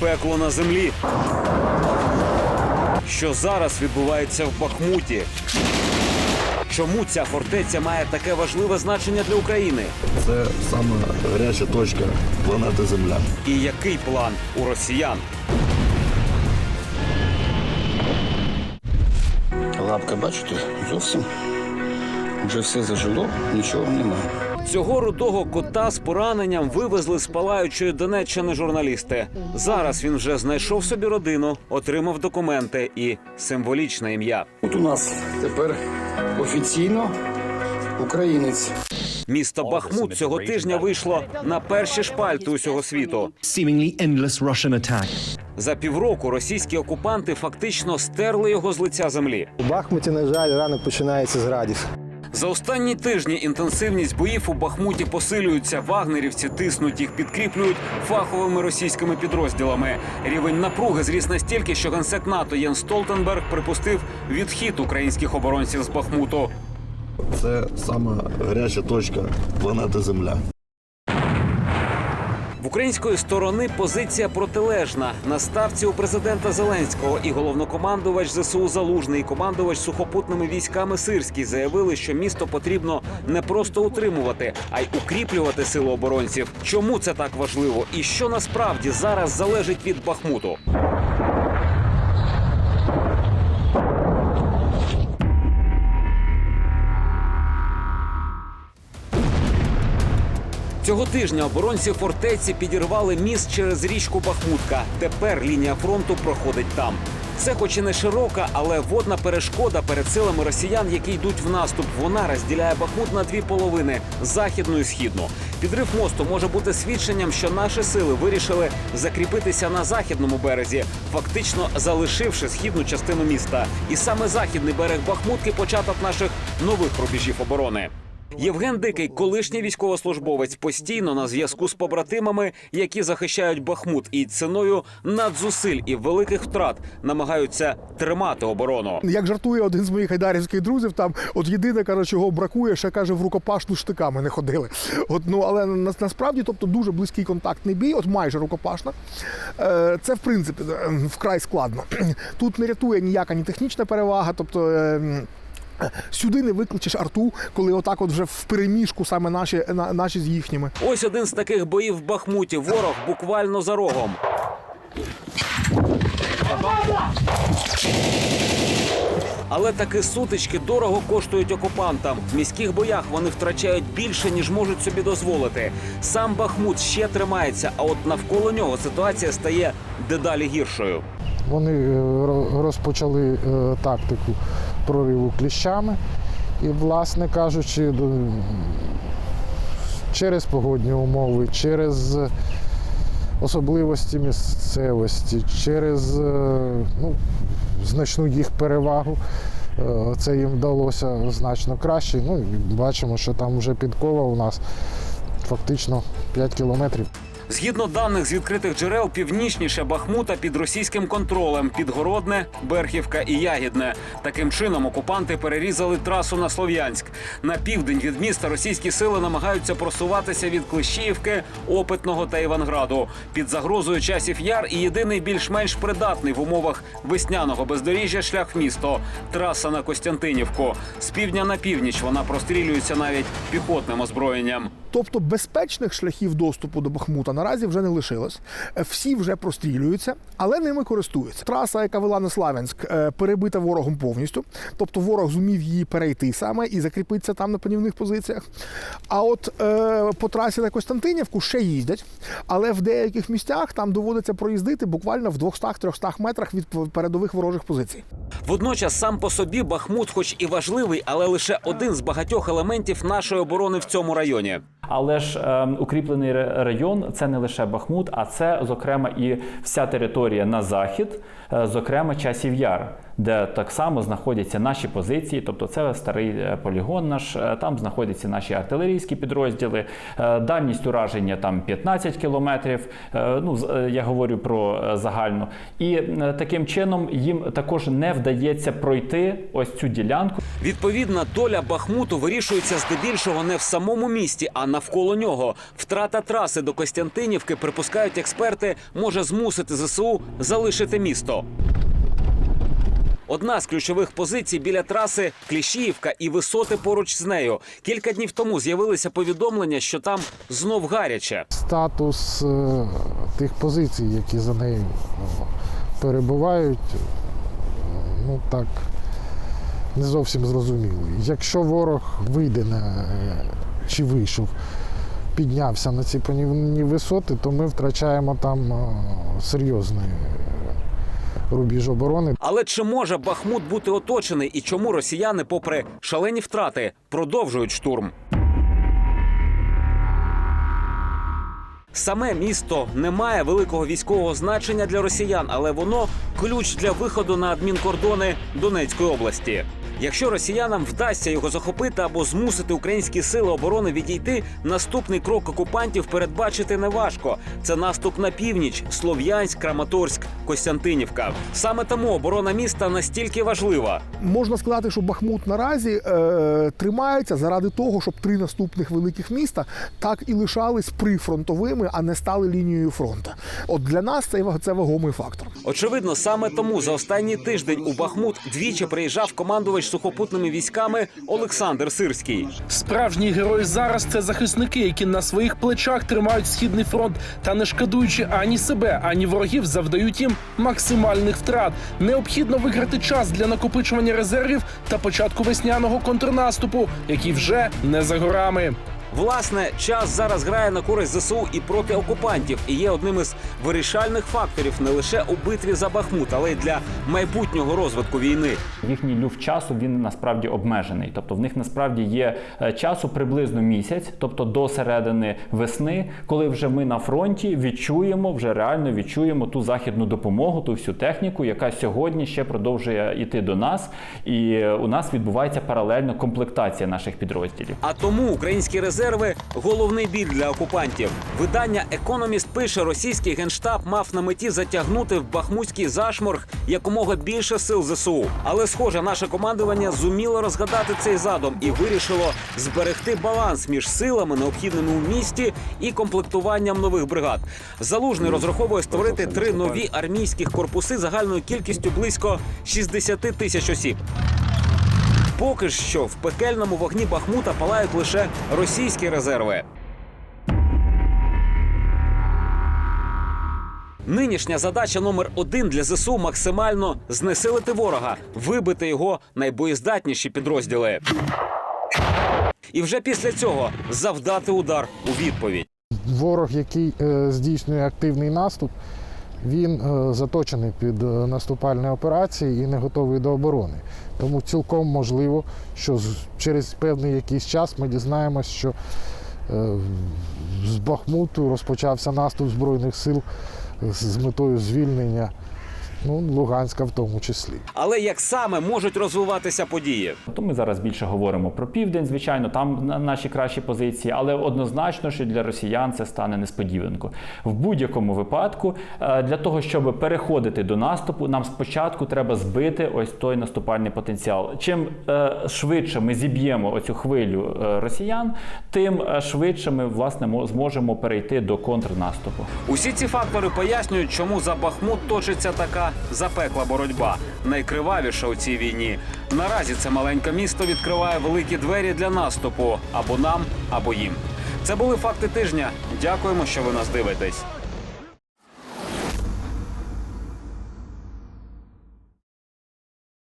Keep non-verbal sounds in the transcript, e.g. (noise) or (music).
пекло на землі. Що зараз відбувається в Бахмуті? Чому ця фортеця має таке важливе значення для України? Це саме гаряча точка планети Земля. І який план у росіян? Лапка, бачите, зовсім вже все зажило, нічого немає. Цього рудого кота з пораненням вивезли з палаючої Донеччини журналісти. Зараз він вже знайшов собі родину, отримав документи і символічне ім'я. От у нас тепер офіційно українець. Місто Бахмут цього тижня вийшло на перші шпальти усього світу. seemingly endless За півроку російські окупанти фактично стерли його з лиця землі. У Бахмуті, на жаль, ранок починається з градів. За останні тижні інтенсивність боїв у Бахмуті посилюється. Вагнерівці тиснуть їх, підкріплюють фаховими російськими підрозділами. Рівень напруги зріс настільки, що генсек НАТО Єн Столтенберг припустив відхід українських оборонців з Бахмуту. Це саме гаряча точка планети Земля. В української сторони позиція протилежна. На ставці у президента Зеленського і головнокомандувач ЗСУ Залужний, і командувач сухопутними військами Сирський заявили, що місто потрібно не просто утримувати, а й укріплювати силу оборонців. Чому це так важливо? І що насправді зараз залежить від Бахмуту? Цього тижня оборонці фортеці підірвали міст через річку Бахмутка. Тепер лінія фронту проходить там. Це, хоч і не широка, але водна перешкода перед силами росіян, які йдуть в наступ. Вона розділяє Бахмут на дві половини західну і східну. Підрив мосту може бути свідченням, що наші сили вирішили закріпитися на західному березі, фактично залишивши східну частину міста. І саме західний берег Бахмутки початок наших нових рубежів оборони. Євген Дикий, колишній військовослужбовець, постійно на зв'язку з побратимами, які захищають Бахмут, і ціною надзусиль і великих втрат намагаються тримати оборону. Як жартує один з моїх айдарівських друзів, там от єдине каже, чого бракує, ще каже, в рукопашну штиками не ходили. От ну але на, насправді, тобто дуже близький контактний бій, от майже рукопашна. Е, це в принципі е, вкрай складно. (clears throat) Тут не рятує ніяка ні технічна перевага, тобто. Сюди не викличеш арту, коли отак от вже в переміжку саме наші, на- наші з їхніми. Ось один з таких боїв в Бахмуті. Ворог буквально за рогом. Але таки сутички дорого коштують окупантам. В міських боях вони втрачають більше, ніж можуть собі дозволити. Сам Бахмут ще тримається, а от навколо нього ситуація стає дедалі гіршою. Вони е, розпочали е, тактику прориву кліщами. І, власне кажучи, через погодні умови, через особливості місцевості, через е, ну, значну їх перевагу. е, Це їм вдалося значно краще. Ну, бачимо, що там вже підкова у нас фактично 5 кілометрів. Згідно даних з відкритих джерел, північніше Бахмута під російським контролем Підгородне, Берхівка і Ягідне. Таким чином окупанти перерізали трасу на Слов'янськ. На південь від міста російські сили намагаються просуватися від Клещіївки, Опитного та Іванграду. Під загрозою часів яр і єдиний більш-менш придатний в умовах весняного бездоріжжя шлях в місто траса на Костянтинівку. З півдня на північ вона прострілюється навіть піхотним озброєнням. Тобто безпечних шляхів доступу до Бахмута наразі вже не лишилось. Е, Всі вже прострілюються, але ними користуються. Траса, яка вела на Славянськ, е, перебита ворогом повністю. Тобто ворог зумів її перейти саме і закріпитися там на панівних позиціях. А от е, по трасі на Костянтинівку ще їздять, але в деяких місцях там доводиться проїздити буквально в 200-300 метрах від передових ворожих позицій. Водночас сам по собі Бахмут, хоч і важливий, але лише один з багатьох елементів нашої оборони в цьому районі. Але ж е, укріплений район це не лише Бахмут, а це, зокрема, і вся територія на захід, е, зокрема часів яр, де так само знаходяться наші позиції. Тобто, це старий е, полігон наш, е, там знаходяться наші артилерійські підрозділи, дальність ураження там 15 кілометрів. Ну, я говорю про загальну. І таким чином їм також не вдається пройти ось цю ділянку. Відповідна доля Бахмуту вирішується здебільшого не в самому місті, а навколо нього. Втрата траси до Костянтинівки, припускають експерти, може змусити ЗСУ залишити місто. Одна з ключових позицій біля траси Кліщіївка і висоти поруч з нею. Кілька днів тому з'явилися повідомлення, що там знов гаряче. Статус е, тих позицій, які за нею е, перебувають, е, ну так не зовсім зрозумілий. Якщо ворог вийде на чи вийшов, піднявся на ці панівні висоти, то ми втрачаємо там е, серйозний рубіж оборони. Але чи може Бахмут бути оточений і чому росіяни, попри шалені втрати, продовжують штурм? Саме місто не має великого військового значення для росіян, але воно ключ для виходу на адмінкордони Донецької області. Якщо росіянам вдасться його захопити або змусити українські сили оборони відійти, наступний крок окупантів передбачити неважко. Це наступ на північ, Слов'янськ, Краматорськ, Костянтинівка. Саме тому оборона міста настільки важлива. Можна сказати, що Бахмут наразі е, тримається заради того, щоб три наступних великих міста так і лишались прифронтовими, а не стали лінією фронту. От для нас це, це вагомий фактор. Очевидно, саме тому за останній тиждень у Бахмут двічі приїжджав командувач сухопутними військами Олександр Сирський. Справжні герої зараз це захисники, які на своїх плечах тримають східний фронт та не шкодуючи ані себе, ані ворогів, завдають їм максимальних втрат. Необхідно виграти час для накопичування резервів та початку весняного контрнаступу, який вже не за горами. Власне, час зараз грає на користь ЗСУ і проти окупантів, і є одним із вирішальних факторів не лише у битві за Бахмут, але й для майбутнього розвитку війни. Їхній люфт часу він насправді обмежений. Тобто в них насправді є е, часу приблизно місяць, тобто до середини весни, коли вже ми на фронті відчуємо, вже реально відчуємо ту західну допомогу, ту всю техніку, яка сьогодні ще продовжує йти до нас, і е, у нас відбувається паралельно комплектація наших підрозділів. А тому українські резерви головний біль для окупантів. Видання Економіст пише, російський генштаб мав на меті затягнути в бахмутський зашморг якомога більше сил ЗСУ. Але схоже, наше командування зуміло розгадати цей задум і вирішило зберегти баланс між силами, необхідними у місті, і комплектуванням нових бригад. Залужний розраховує створити три нові армійських корпуси загальною кількістю близько 60 тисяч осіб. Поки що в пекельному вогні Бахмута палають лише російські резерви. Нинішня задача номер один для ЗСУ максимально знесилити ворога, вибити його найбоєздатніші підрозділи. І вже після цього завдати удар у відповідь. Ворог, який е, здійснює активний наступ, він е, заточений під е, наступальні операції і не готовий до оборони. Тому цілком можливо, що через певний якийсь час ми дізнаємось, що е, з Бахмуту розпочався наступ Збройних сил з з метою звільнення ну, Луганська в тому числі. Але як саме можуть розвиватися події? То ми зараз більше говоримо про південь, звичайно, там на- наші кращі позиції, але однозначно, що для росіян це стане несподіванко. В будь-якому випадку, е, для того, щоб переходити до наступу, нам спочатку треба збити ось той наступальний потенціал. Чим е, швидше ми зіб'ємо оцю хвилю е, росіян, тим швидше ми власне мо- зможемо перейти до контрнаступу. Усі ці фактори пояснюють, чому за Бахмут точиться така запекла боротьба, найкривавіша у цій війні. Наразі це маленьке місто відкриває великі двері для наступу або нам, або їм. Це були факти тижня. Дякуємо, що ви нас дивитесь.